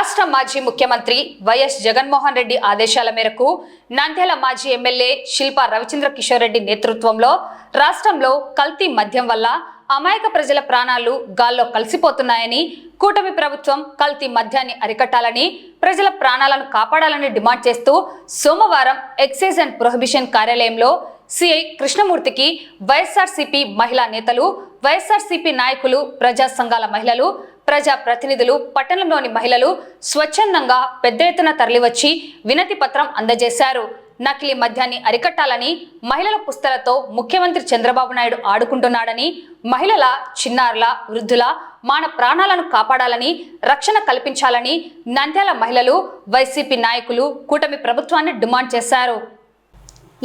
రాష్ట్ర మాజీ ముఖ్యమంత్రి వైఎస్ జగన్మోహన్ రెడ్డి ఆదేశాల మేరకు నంద్యాల మాజీ M L A Shilpa Ravichandra Kishore Reddy నేతృత్వంలో రాష్ట్రంలో కల్తీ మద్యం వల్ల అమాయక ప్రజల ప్రాణాలు గాల్లో కలిసిపోతున్నాయని కూటమి ప్రభుత్వం కల్తీ మద్యాన్ని అరికట్టాలని ప్రజల ప్రాణాలను కాపాడాలని డిమాండ్ చేస్తూ సోమవారం ఎక్సైజ్ అండ్ ప్రొహిబిషన్ కార్యాలయంలో CI కృష్ణమూర్తికి Y S R C P మహిళా నేతలు వైఎస్ఆర్సీపీ నాయకులు ప్రజా సంఘాల మహిళలు ప్రజా ప్రతినిధులు పట్టణంలోని మహిళలు స్వచ్ఛందంగా పెద్ద ఎత్తున తరలివచ్చి వినతి పత్రం అందజేశారు. నకిలీ మద్యాన్ని అరికట్టాలని మహిళల పుస్తలతో ముఖ్యమంత్రి చంద్రబాబు నాయుడు ఆడుకుంటున్నాడని మహిళల చిన్నారుల వృద్ధుల మాన ప్రాణాలను కాపాడాలని రక్షణ కల్పించాలని నంద్యాల మహిళలు వైసీపీ నాయకులు కూటమి ప్రభుత్వాన్ని డిమాండ్ చేశారు.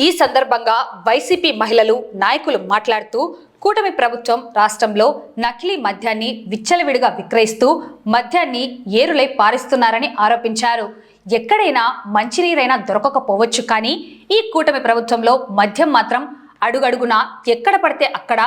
ఈ సందర్భంగా వైసీపీ మహిళలు నాయకులు మాట్లాడుతూ కూటమి ప్రభుత్వం రాష్ట్రంలో నకిలీ మద్యాన్ని విచ్చలవిడిగా విక్రయిస్తూ మద్యాన్ని ఏరులై పారిస్తున్నారని ఆరోపించారు. ఎక్కడైనా మంచినీరైనా దొరకకపోవచ్చు కానీ ఈ కూటమి ప్రభుత్వంలో మద్యం మాత్రం అడుగడుగునా ఎక్కడ పడితే అక్కడ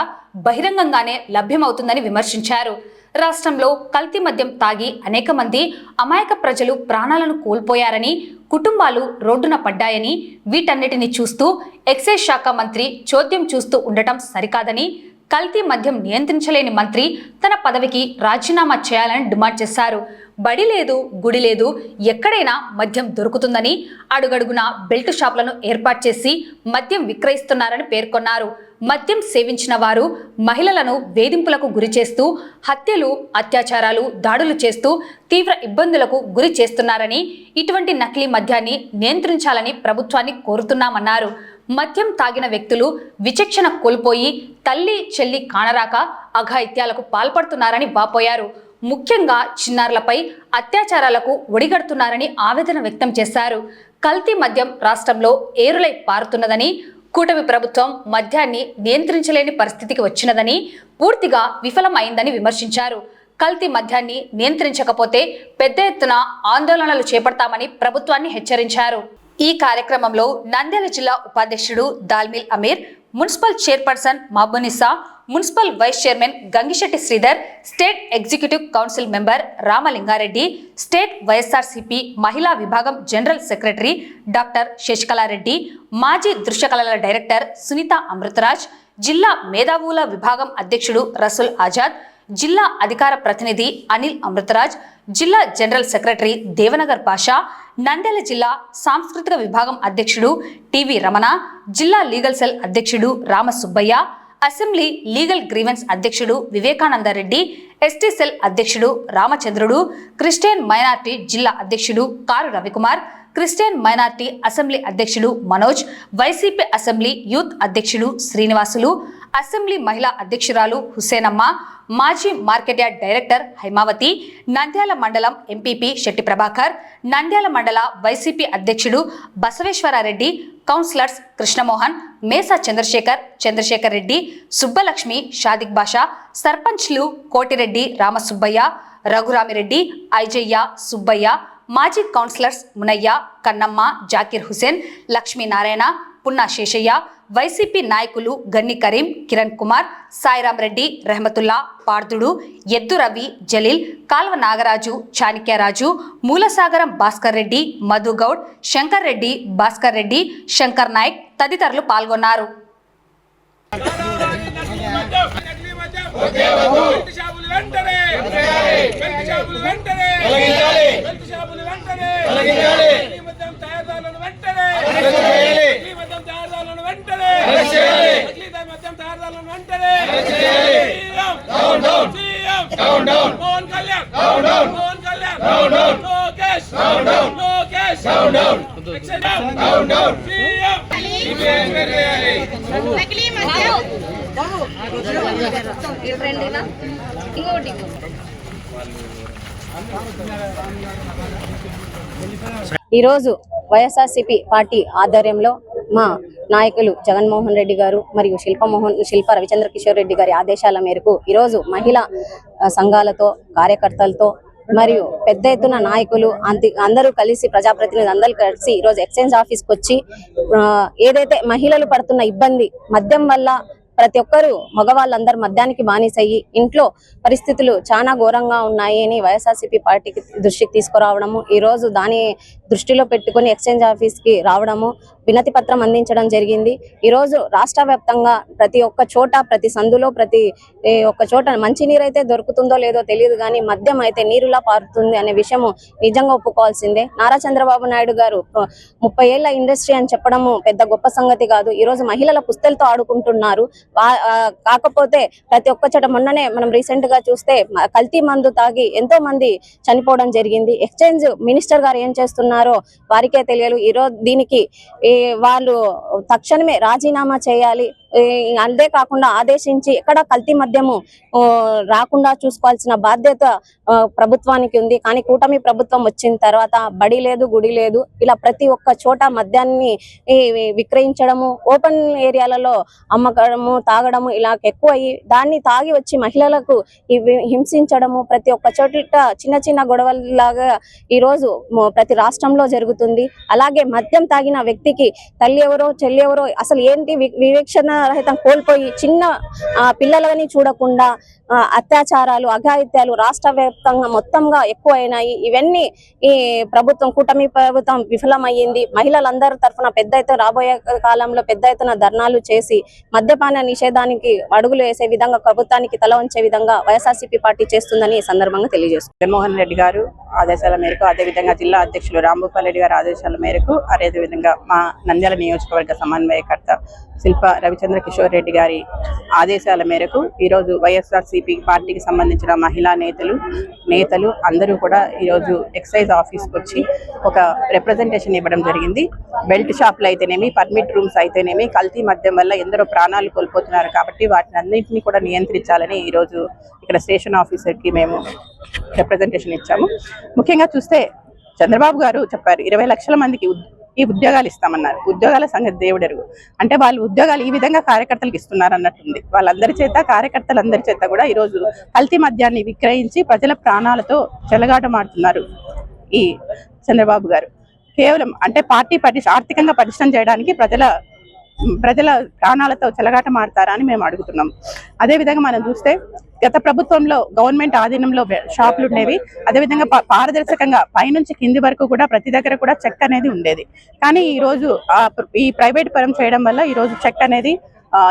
బహిరంగంగానే లభ్యమవుతుందని విమర్శించారు. రాష్ట్రంలో కల్తీ మద్యం తాగి అనేక మంది అమాయక ప్రజలు ప్రాణాలను కోల్పోయారని కుటుంబాలు రోడ్డున పడ్డాయని వీటన్నిటిని చూస్తూ ఎక్సైజ్ శాఖ మంత్రి చోద్యం చూస్తూ ఉండటం సరికాదని కల్తీ మద్యం నియంత్రించలేని మంత్రి తన పదవికి రాజీనామా చేయాలని డిమాండ్ చేశారు. బడి లేదు గుడి లేదు ఎక్కడైనా మద్యం దొరుకుతుందని అడుగడుగున బెల్ట్ షాపులను ఏర్పాటు చేసి మద్యం విక్రయిస్తున్నారని పేర్కొన్నారు. మద్యం సేవించిన వారు మహిళలను వేధింపులకు గురి చేస్తూ హత్యలు అత్యాచారాలు దాడులు చేస్తూ తీవ్ర ఇబ్బందులకు గురి చేస్తున్నారని ఇటువంటి నకిలీ మద్యాన్ని నియంత్రించాలని ప్రభుత్వాన్ని కోరుతున్నామన్నారు. మద్యం తాగిన వ్యక్తులు విచక్షణ కోల్పోయి తల్లి చెల్లి కానరాక అఘాయిత్యాలకు పాల్పడుతున్నారని వాపోయారు. ముఖ్యంగా చిన్నారులపై అత్యాచారాలకు ఒడిగడుతున్నారని ఆవేదన వ్యక్తం చేశారు. కల్తీ మద్యం రాష్ట్రంలో ఏరులై పారుతున్నదని కూటమి ప్రభుత్వం మద్యాన్ని నియంత్రించలేని పరిస్థితికి వచ్చినదని పూర్తిగా విఫలమైందని విమర్శించారు. కల్తీ మద్యాన్ని నియంత్రించకపోతే పెద్ద ఎత్తున ఆందోళనలు చేపడతామని ప్రభుత్వాన్ని హెచ్చరించారు. ఈ కార్యక్రమంలో నంద్యాల జిల్లా ఉపాధ్యక్షుడు dal mill Ameer municipal chairperson Mahabunisa municipal vice chairman Gangisetti Sridhar state executive council member Ramalingareddy state YSRCP మహిళా విభాగం జనరల్ సెక్రటరీ డాక్టర్ శశికళారెడ్డి మాజీ దృశ్యకళల డైరెక్టర్ సునీత అమృతరాజ్ జిల్లా మేధావుల విభాగం అధ్యక్షుడు రసూల్ ఆజాద్ జిల్లా అధికార ప్రతినిధి అనిల్ అమృతరాజ్ జిల్లా జనరల్ సెక్రటరీ దేవనగర్ పాషా నంద్యాల జిల్లా సాంస్కృతిక విభాగం అధ్యక్షుడు టివి రమణ జిల్లా లీగల్ సెల్ అధ్యక్షుడు రామసుబ్బయ్య అసెంబ్లీ లీగల్ గ్రీవెన్స్ అధ్యక్షుడు వివేకానందరెడ్డి ఎస్టీ సెల్ అధ్యక్షుడు రామచంద్రుడు క్రిస్టియన్ మైనార్టీ జిల్లా అధ్యక్షుడు కారు రవికుమార్ క్రిస్టియన్ మైనార్టీ అసెంబ్లీ అధ్యక్షుడు మనోజ్ వైసీపీ అసెంబ్లీ యూత్ అధ్యక్షుడు శ్రీనివాసులు అసెంబ్లీ మహిళా అధ్యక్షురాలు హుసేనమ్మ మాజీ market yard director Haimavathi Nandyal మండలం ఎంపీపీ శెట్టి ప్రభాకర్ నంద్యాల మండల వైసీపీ అధ్యక్షుడు బసవేశ్వరారెడ్డి కౌన్సిలర్స్ కృష్ణమోహన్ మేసా చంద్రశేఖర్ చంద్రశేఖర్ రెడ్డి సుబ్బలక్ష్మి షాదిక్ బాషా సర్పంచ్లు కోటిరెడ్డి రామసుబ్బయ్య రఘురామిరెడ్డి ఐజయ్య సుబ్బయ్య మాజీ కౌన్సిలర్స్ మునయ్య కన్నమ్మ జాకీర్ హుసేన్ లక్ష్మీనారాయణ పున్నా శేషయ్య వైసీపీ నాయకులు గన్ని కరీం కిరణ్ కుమార్ సాయిరాం రెడ్డి రెహమతుల్లా పార్దుడు ఎద్దు రవి జలీల్ కాల్వ నాగరాజు చాణిక్యరాజు మూలసాగరం భాస్కర్ రెడ్డి మధుగౌడ్ శంకర్ రెడ్డి భాస్కర్ రెడ్డి శంకర్ నాయక్ తదితరులు పాల్గొన్నారు. వెంటనే బెల్ట్ షాపులు వెంటనే బెల్ట్ షాపులు వెంటనే ఈ మద్యం తయారుదారులను వెంటనే ఈ మద్యం తయారుదారులను వెంటనే నకిలీ మద్యం తయారుదారులను వెంటనే సీఎం మోహన్ కళ్యాణ్ మోహన్ కళ్యాణ్ లోకేష్ లోకేష్ సీఎం నకిలీ మద్యం ఇంకోటి ఈరోజు వైఎస్ఆర్సీపీ పార్టీ ఆధ్వర్యంలో మా నాయకులు జగన్మోహన్ రెడ్డి గారు మరియు శిల్పమోహన్ శిల్ప రవిచంద్ర కిషోర్ రెడ్డి గారి ఆదేశాల మేరకు ఈరోజు మహిళా సంఘాలతో కార్యకర్తలతో మరియు పెద్ద ఎత్తున నాయకులు అంతి అందరూ కలిసి ప్రజాప్రతినిధులు అందరూ కలిసి ఈరోజు ఎక్స్చేంజ్ ఆఫీస్కి వచ్చి ఏదైతే మహిళలు పడుతున్న ఇబ్బంది మద్యం వల్ల ప్రతి ఒక్కరు మగవాళ్ళందరూ మద్యానికి బానిసయ్యి ఇంట్లో పరిస్థితులు చాలా ఘోరంగా ఉన్నాయి అని వైఎస్ఆర్సీపీ పార్టీకి దృష్టికి తీసుకురావడము ఈ రోజు దాని దృష్టిలో పెట్టుకుని ఎక్స్చేంజ్ ఆఫీస్కి రావడము వినతి పత్రం అందించడం జరిగింది. ఈ రోజు రాష్ట్ర వ్యాప్తంగా ప్రతి ఒక్క చోట ప్రతి సందులో ప్రతి ఒక్క చోట మంచినీరు అయితే దొరుకుతుందో లేదో తెలియదు కానీ మద్యం అయితే నీరులా పారుతుంది అనే విషయము నిజంగా ఒప్పుకోవాల్సిందే. నారా చంద్రబాబు నాయుడు గారు ముప్పై ఏళ్ళ ఇండస్ట్రీ అని చెప్పడము పెద్ద గొప్ప సంగతి కాదు. ఈ రోజు మహిళల పుస్తలతో ఆడుకుంటున్నారు. కాకపోతే ప్రతి ఒక్క చోట మొన్ననే మనం రీసెంట్గా చూస్తే కల్తీ మందు తాగి ఎంతో మంది చనిపోవడం జరిగింది. ఎక్స్చేంజ్ మినిస్టర్ గారు ఏం చేస్తున్నారో వారికే తెలియదు. ఈ రోజు దీనికి ఈ వాళ్ళు తక్షణమే రాజీనామా చేయాలి. అదే అంతే కాకుండా ఆదేశించి ఎక్కడ కల్తీ మద్యము రాకుండా చూసుకోవాల్సిన బాధ్యత ప్రభుత్వానికి ఉంది. కానీ కూటమి ప్రభుత్వం వచ్చిన తర్వాత బడి లేదు గుడి లేదు ఇలా ప్రతి ఒక్క చోట మద్యాన్ని ఈ, విక్రయించడము ఓపెన్ ఏరియాలలో అమ్మకడము తాగడము ఇలా ఎక్కువ అయ్యి దాన్ని తాగి వచ్చి మహిళలకు హింసించడము ప్రతి ఒక్క చోట చిన్న చిన్న గొడవలాగా ఈ రోజు ప్రతి రాష్ట్రంలో జరుగుతుంది. అలాగే మద్యం తాగిన వ్యక్తికి తల్లి ఎవరో చెల్లి ఎవరో అసలు ఏంటి వివేక్షణ రహితం కోల్పోయి చిన్న ఆ, పిల్లలని చూడకుండా అత్యాచారాలు అఘాయిత్యాలు రాష్ట్ర వ్యాప్తంగా మొత్తంగా ఎక్కువ అయినాయి ఇవన్నీ ఈ ప్రభుత్వం కూటమి ప్రభుత్వం విఫలమయ్యింది. మహిళలందరి తరఫున పెద్ద ఎత్తున రాబోయే కాలంలో పెద్ద ఎత్తున ధర్నాలు చేసి మద్యపాన నిషేధానికి అడుగులు వేసే విధంగా ప్రభుత్వానికి తల వంచే విధంగా వైఎస్ఆర్సీపీ పార్టీ చేస్తుందని ఈ సందర్భంగా తెలియజేస్తుంది. జగన్మోహన్ రెడ్డి గారు ఆదేశాల మేరకు అదేవిధంగా జిల్లా అధ్యక్షులు రాంభూపాల్ రెడ్డి గారి ఆదేశాల మేరకు అదేవిధంగా మా నంద్యాల నియోజకవర్గ సమన్వయకర్త శిల్ప రవిచంద్ర కిషోర్ రెడ్డి గారి ఆదేశాల మేరకు ఈరోజు వైఎస్ఆర్సీపీ పార్టీకి సంబంధించిన మహిళా నేతలు నేతలు అందరూ కూడా ఈరోజు ఎక్సైజ్ ఆఫీస్కి వచ్చి ఒక రిప్రజెంటేషన్ ఇవ్వడం జరిగింది. బెల్ట్ షాపులు అయితేనేమి పర్మిట్ రూమ్స్ అయితేనేమి కల్తీ మద్యం వల్ల ఎందరో ప్రాణాలు కోల్పోతున్నారు కాబట్టి వాటిని అన్నింటినీ కూడా నియంత్రించాలని ఈరోజు ఇక్కడ స్టేషన్ ఆఫీసర్కి మేము రిప్రజెంటేషన్ ఇచ్చాము. ముఖ్యంగా చూస్తే చంద్రబాబు గారు చెప్పారు ఇరవై లక్షల మందికి ఈ ఉద్యోగాలు ఇస్తామన్నారు. ఉద్యోగాల సంగతి దేవుడెరుగు అంటే వాళ్ళు ఉద్యోగాలు ఈ విధంగా కార్యకర్తలకు ఇస్తున్నారు అన్నట్టుంది వాళ్ళందరి చేత కార్యకర్తలందరి చేత కూడా ఈరోజు కల్తీ మద్యాన్ని విక్రయించి ప్రజల ప్రాణాలతో చెలగాటమాడుతున్నారు ఈ చంద్రబాబు గారు. కేవలం అంటే పార్టీ పరి ఆర్థికంగా పటిష్టం చేయడానికి ప్రజల ప్రజల ప్రాణాలతో చెలగాట మాడతారా అని మేము అడుగుతున్నాం. అదేవిధంగా మనం చూస్తే గత ప్రభుత్వంలో గవర్నమెంట్ ఆధీనంలో షాపులు ఉండేవి. అదేవిధంగా పారదర్శకంగా పైనుంచి కింది వరకు కూడా ప్రతి దగ్గర కూడా చెక్ అనేది ఉండేది. కానీ ఈ రోజు ఆ ఈ ప్రైవేట్ పరం చేయడం వల్ల ఈ రోజు చెక్ అనేది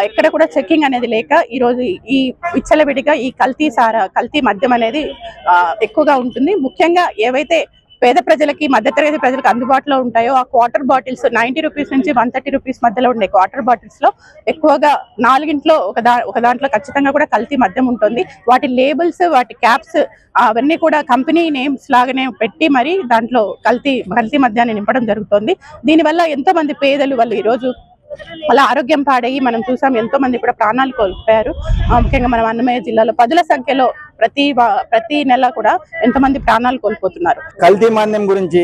ఎక్కడ కూడా చెక్కింగ్ అనేది లేక ఈ రోజు ఈ విచ్చలవిడిగా ఈ కల్తీ సారా కల్తీ మద్యం అనేది ఆ, ఎక్కువగా ఉంటుంది. ముఖ్యంగా ఏవైతే పేద ప్రజలకి మధ్యతరగతి ప్రజలకు అందుబాటులో ఉంటాయో ఆ క్వార్టర్ బాటిల్స్ నైన్టీ రూపీస్ నుంచి వన్ థర్టీ రూపీస్ మధ్యలో ఉండే క్వార్టర్ బాటిల్స్లో ఎక్కువగా నాలుగింట్లో ఒక దా ఒక దాంట్లో ఖచ్చితంగా కూడా కల్తీ మద్యం ఉంటుంది. వాటి లేబుల్స్ వాటి క్యాప్స్ అవన్నీ కూడా కంపెనీ నేమ్స్ లాగానే పెట్టి మరి దాంట్లో కల్తీ కల్తీ మద్యాన్ని నింపడం జరుగుతుంది. దీనివల్ల ఎంతో మంది పేదలు వాళ్ళు ఈరోజు అలా ఆరోగ్యం పాడయ్యి మనం చూసాం ఎంతో మంది కూడా ప్రాణాలు కోల్పోయారు. ముఖ్యంగా మనం అన్నమయ్య జిల్లాలో పదుల సంఖ్యలో ప్రతి ప్రతి నెల కూడా ఎంతమంది ప్రాణాలు కోల్పోతున్నారు. కల్తీ మాంద్యం గురించి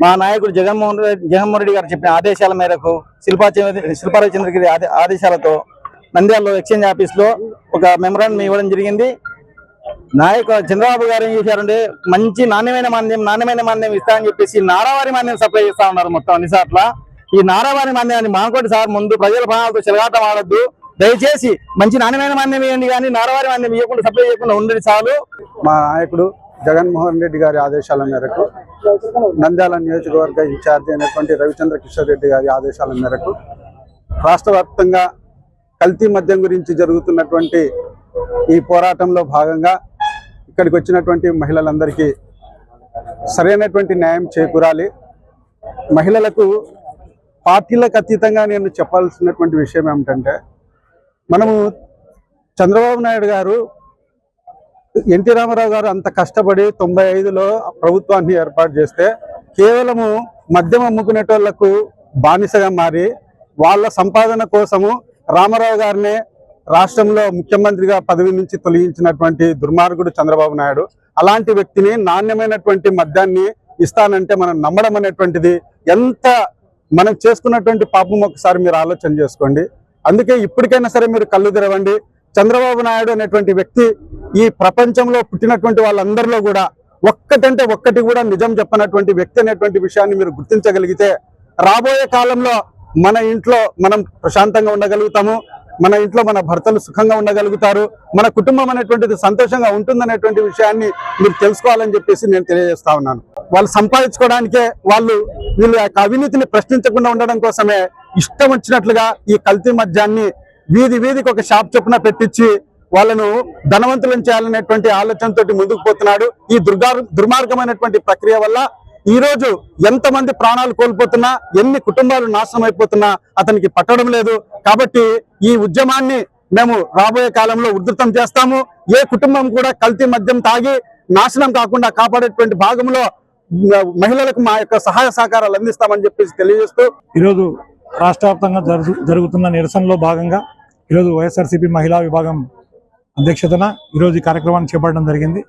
మా నాయకుడు జగన్మోహన్ రెడ్డి జగన్మోహన్ రెడ్డి గారు చెప్పిన ఆదేశాల మేరకు శిల్పా చంద్ర- శిల్పా ఆదేశాలతో నంద్యాలలో ఎక్స్చేంజ్ ఆఫీస్లో ఒక మెమరాండం ఇవ్వడం జరిగింది. నాయకు చంద్రబాబు గారు ఏం చేశారంటే మంచి నాణ్యమైన మాంద్యం నాణ్యమైన మాంద్యం ఇస్తా అని చెప్పేసి నారావారి మాన్యం సప్లై చేస్తా ఉన్నారు మొత్తం అన్ని సార్ల. ఈ నారావారి మాంద్యాన్ని మానుకోండి సార్ ముందు ప్రజల ప్రాణాలతో చెలగాటం ఆడద్దు. దయచేసి మంచి నాణ్యమైన మాన్యం ఇవ్వండి కానీ నారవారి మాన్యం ఇవ్వకుండా సప్లై చేయకుండా ఉండేది చాలు. మా నాయకుడు జగన్మోహన్ రెడ్డి గారి ఆదేశాల మేరకు నంద్యాల నియోజకవర్గ ఇన్ఛార్జ్ అయినటువంటి రవిచంద్ర కిషోర్ రెడ్డి గారి ఆదేశాల మేరకు రాష్ట్ర కల్తీ మద్యం గురించి జరుగుతున్నటువంటి ఈ పోరాటంలో భాగంగా ఇక్కడికి వచ్చినటువంటి మహిళలందరికీ సరైనటువంటి న్యాయం చేకూరాలి. మహిళలకు పార్టీలకు అతీతంగా నేను చెప్పాల్సినటువంటి విషయం ఏమిటంటే మనము చంద్రబాబు నాయుడు గారు ఎన్టీ రామారావు గారు అంత కష్టపడి తొంభై ఐదులో ప్రభుత్వాన్ని ఏర్పాటు చేస్తే కేవలము మద్యం అమ్ముకునేటోళ్ళకు బానిసగా మారి వాళ్ళ సంపాదన కోసము రామారావు గారిని రాష్ట్రంలో ముఖ్యమంత్రిగా పదవి నుంచి తొలగించినటువంటి దుర్మార్గుడు చంద్రబాబు నాయుడు. అలాంటి వ్యక్తిని నాణ్యమైనటువంటి మద్యాన్ని ఇస్తానంటే మనం నమ్మడం అనేటువంటిది ఎంత మనం చేసుకున్నటువంటి పాపం ఒకసారి మీరు ఆలోచన చేసుకోండి. అందుకే ఇప్పటికైనా సరే మీరు కళ్ళు తెరవండి. చంద్రబాబు నాయుడు అనేటువంటి వ్యక్తి ఈ ప్రపంచంలో పుట్టినటువంటి వాళ్ళందరిలో కూడా ఒక్కటంటే ఒక్కటి కూడా నిజం చెప్పనటువంటి వ్యక్తి అనేటువంటి విషయాన్ని మీరు గుర్తించగలిగితే రాబోయే కాలంలో మన ఇంట్లో మనం ప్రశాంతంగా ఉండగలుగుతాము. మన ఇంట్లో మన భర్తలు సుఖంగా ఉండగలుగుతారు. మన కుటుంబం అనేటువంటిది సంతోషంగా ఉంటుందనేటువంటి విషయాన్ని మీరు తెలుసుకోవాలని చెప్పేసి నేను తెలియజేస్తా ఉన్నాను. వాళ్ళు సంపాదించుకోవడానికే వాళ్ళు వీళ్ళు యొక్క అవినీతిని ప్రశ్నించకుండా ఉండడం కోసమే ఇష్టం వచ్చినట్లుగా ఈ కల్తీ మద్యాన్ని వీధి వీధికి ఒక షాప్ చొప్పున పెట్టించి వాళ్ళను ధనవంతులను చేయాలనేటువంటి ఆలోచనతో ముందుకు పోతున్నాడు. ఈ దుర్గార్ దుర్మార్గమైనటువంటి ప్రక్రియ వల్ల ఈ రోజు ఎంతమంది ప్రాణాలు కోల్పోతున్నా ఎన్ని కుటుంబాలు నాశనం అయిపోతున్నా అతనికి పట్టడం లేదు. కాబట్టి ఈ ఉద్యమాన్ని మేము రాబోయే కాలంలో ఉధృతం చేస్తాము. ఏ కుటుంబం కూడా కల్తీ మద్యం తాగి నాశనం కాకుండా కాపాడేటువంటి భాగంలో మహిళలకు మా యొక్క సహాయ సహకారాలు అందిస్తామని చెప్పేసి తెలియజేస్తూ ఈరోజు రాష్ట్ర వ్యాప్తంగా జరుగు జరుగుతున్న నిరసనలో భాగంగా ఈరోజు వైఎస్ఆర్సీపీ మహిళా విభాగం అధ్యక్షతన ఈరోజు ఈ కార్యక్రమాన్ని చేపట్టడం జరిగింది.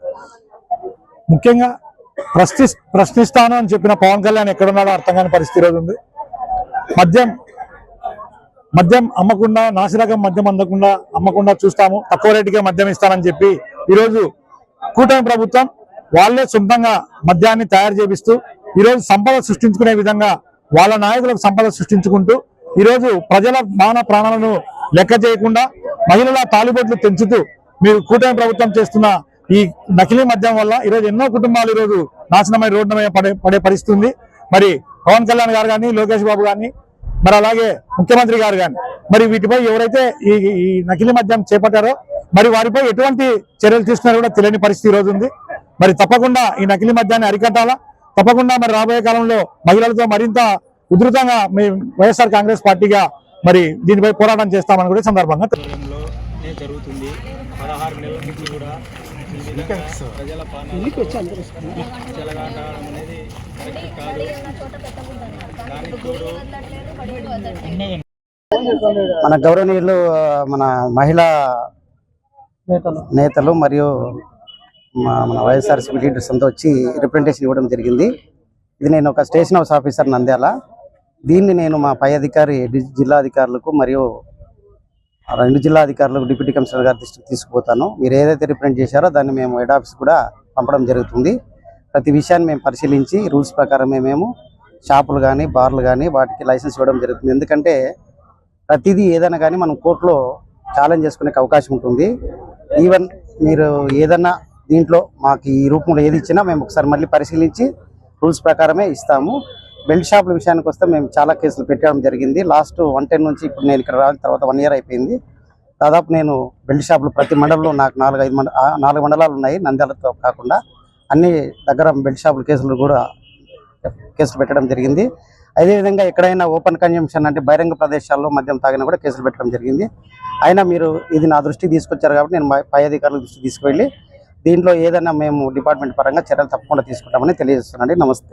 ముఖ్యంగా ప్రశ్ని ప్రశ్నిస్తాను అని చెప్పిన పవన్ కళ్యాణ్ ఎక్కడున్నాడో అర్థం కాని పరిస్థితి ఈరోజు ఉంది. మద్యం మద్యం అమ్మకుండా నాసిరకం మద్యం అందకుండా అమ్మకుండా చూస్తాము. తక్కువ రేటుకే మద్యం ఇస్తానని చెప్పి ఈరోజు కూటమి ప్రభుత్వం వాళ్ళే సొంతంగా మద్యాన్ని తయారు చేపిస్తూ ఈరోజు సంపద సృష్టించుకునే విధంగా వాళ్ళ నాయకులకు సంపద సృష్టించుకుంటూ ఈరోజు ప్రజల మాన ప్రాణాలను లెక్క చేయకుండా మహిళల తాలిబొట్లు పెంచుతూ మీరు కూటమి ప్రభుత్వం చేస్తున్న ఈ నకిలీ మద్యం వల్ల ఈరోజు ఎన్నో కుటుంబాలు ఈరోజు నాశనమై రోడ్డమై పడే పడే పరిస్థితుంది. మరి పవన్ కళ్యాణ్ గారు కానీ లోకేష్ బాబు కానీ మరి అలాగే ముఖ్యమంత్రి గారు కానీ మరి వీటిపై ఎవరైతే ఈ ఈ నకిలీ మద్యం చేపట్టారో మరి వారిపై ఎటువంటి చర్యలు తీసుకున్నారో కూడా తెలియని పరిస్థితి ఈరోజు రోజు ఉంది. మరి తప్పకుండా ఈ నకిలీ మద్యాన్ని అరికట్టాలా? తప్పకుండా మరి రాబోయే కాలంలో మహిళలతో మరింత ఉధృతంగా మీ వైఎస్ఆర్ కాంగ్రెస్ పార్టీగా మరి దీనిపై పోరాటం చేస్తామని కూడా సందర్భంగా ఆధ్వర్యంలో నే జరుగుతుంది? పదహారు నెలల నుంచి కూడా ఈ విధంగా ప్రజల పాలన చెలగాటం అనేది కరెక్ట్ కాదు. దానికి తోడు మన గౌరవనీయులు మన మహిళా నేతలు మరియు మన వైఎస్ఆర్సీపీ లీడర్స్ అంతా వచ్చి రిప్రజెంటేషన్ ఇవ్వడం జరిగింది. ఇది నేను ఒక స్టేషన్ హౌస్ ఆఫీసర్ నంద్యాల. దీన్ని నేను మా పై అధికారి జిల్లా అధికారులకు మరియు రెండు జిల్లా అధికారులకు డిప్యూటీ కమిషనర్ గారి దృష్టికి తీసుకుపోతాను. మీరు ఏదైతే రిప్రజెంట్ చేశారో దాన్ని మేము హెడ్ ఆఫీస్ కూడా పంపడం జరుగుతుంది. ప్రతి విషయాన్ని మేము పరిశీలించి రూల్స్ ప్రకారమే మేము షాపులు కానీ బార్లు కానీ వాటికి లైసెన్స్ ఇవ్వడం జరుగుతుంది. ఎందుకంటే ప్రతిదీ ఏదైనా కానీ మనం కోర్టులో ఛాలెంజ్ చేసుకునే అవకాశం ఉంటుంది. ఈవెన్ మీరు ఏదన్నా దీంట్లో మాకు ఈ రూపంలో ఏది ఇచ్చినా మేము ఒకసారి మళ్ళీ పరిశీలించి రూల్స్ ప్రకారమే ఇస్తాము. బెల్ట్ షాపుల విషయానికి వస్తే మేము చాలా కేసులు పెట్టడం జరిగింది. లాస్ట్ వన్ టెన్ నుంచి ఇప్పుడు నేను ఇక్కడ రాని తర్వాత వన్ ఇయర్ అయిపోయింది. దాదాపు నేను బెల్ట్ షాపులు ప్రతి మండలంలో నాకు నాలుగు ఐదు మండ నాలుగు మండలాలు ఉన్నాయి నంద్యాలతో కాకుండా. అన్ని దగ్గర బెల్ట్ షాపుల కేసులు కూడా కేసులు పెట్టడం జరిగింది. అదేవిధంగా ఎక్కడైనా ఓపెన్ కన్జంప్షన్ అంటే బహిరంగ ప్రదేశాల్లో మద్యం తాగినా కూడా కేసులు పెట్టడం జరిగింది. అయినా మీరు ఇది నా దృష్టికి తీసుకొచ్చారు కాబట్టి నేను మా- పై అధికారుల దృష్టికి తీసుకువెళ్ళి దీంట్లో ఏదైనా మేము డిపార్ట్మెంట్ పరంగా చర్యలు తప్పకుండా తీసుకుంటామని తెలియజేస్తున్నాం నమస్తే.